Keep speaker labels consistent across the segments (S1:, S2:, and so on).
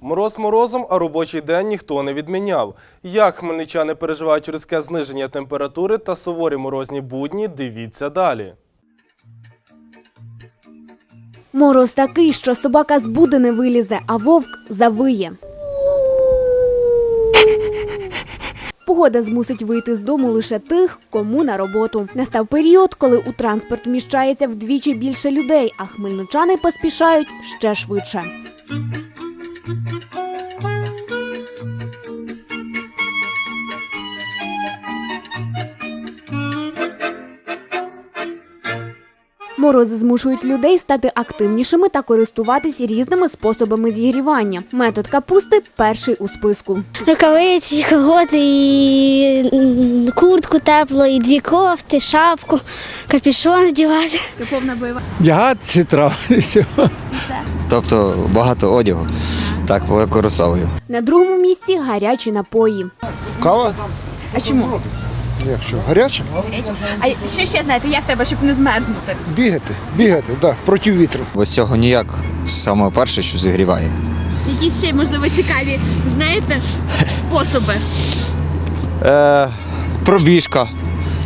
S1: Мороз морозом, а робочий день ніхто не відміняв. Як хмельничани переживають різке зниження температури та суворі морозні будні, дивіться далі.
S2: Мороз такий, що собака з буди не вилізе, а вовк завиє. Погода змусить вийти з дому лише тих, кому на роботу. Настав період, коли у транспорт вміщається вдвічі більше людей, а хмельничани поспішають ще швидше. Морози змушують людей стати активнішими та користуватись різними способами зігрівання. Метод капусти перший у списку.
S3: Рукавиці, колготи, і куртку теплу, і дві кофти, шапку, капюшон вдівати.
S4: Вдягатися треба і все.
S5: Тобто багато одягу. Так використовую.
S2: На другому місці гарячі напої.
S4: Кава?
S6: А чому?
S4: Якщо гаряча,
S6: А що ще знаєте, як треба, щоб не змерзнути?
S4: бігати, бігати, да, проти вітру.
S5: Ось цього ніяк. Це саме перше, що зігріває.
S6: Якісь ще можливо цікаві, знаєте, способи.
S5: Е, пробіжка,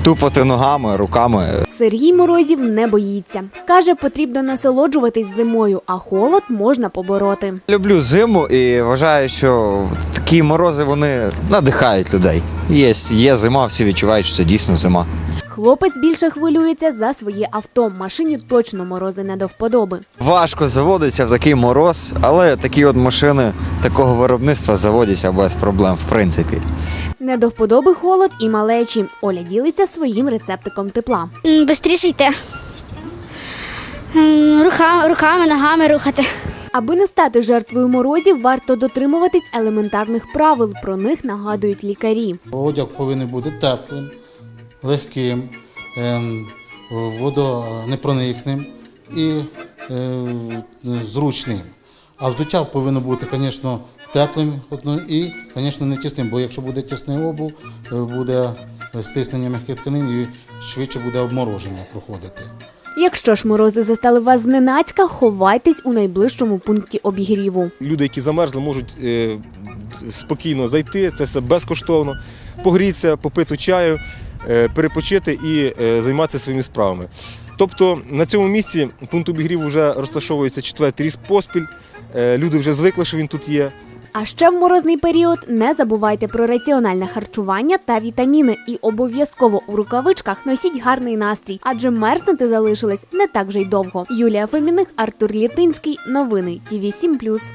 S5: тупати ногами, руками.
S2: Сергій Морозів не боїться. Каже, потрібно насолоджуватись зимою, а холод можна побороти.
S5: Люблю зиму і вважаю, що такі морози вони надихають людей. Є, є зима, всі відчувають, що це дійсно зима.
S2: Хлопець більше хвилюється за своє авто. Машині точно морози не до вподоби.
S5: Важко заводиться в такий мороз, але такі от машини такого виробництва заводяться без проблем, в принципі.
S2: Не до вподоби холод і малечі. Оля ділиться своїм рецептиком тепла.
S3: Бистріше йти. Рука, руками, ногами рухати.
S2: Аби не стати жертвою морозів, варто дотримуватись елементарних правил. Про них нагадують лікарі.
S7: Одяг повинен бути теплим, легким, ем, водонепроникним і е, зручним. А взуття повинно бути, звісно, теплим і, звісно, не тісним, бо якщо буде тісний обув, е, буде стиснення м'яких тканин і швидше буде обмороження проходити.
S2: Якщо ж морози застали вас зненацька, ховайтесь у найближчому пункті обігріву.
S8: люди, які замерзли, можуть е, спокійно зайти, це все безкоштовно, погрітися, попити чаю, перепочити і е, займатися своїми справами. Тобто на цьому місці пункт обігріву вже розташовується четвертий рік поспіль. Е, Люди вже звикли, що він тут є.
S2: А ще в морозний період не забувайте про раціональне харчування та вітаміни. І обов'язково у рукавичках носіть гарний настрій, адже мерзнути залишилось не так вже й довго. Юлія Феміних, Артур Літинський. Новини ТІВІ 7+.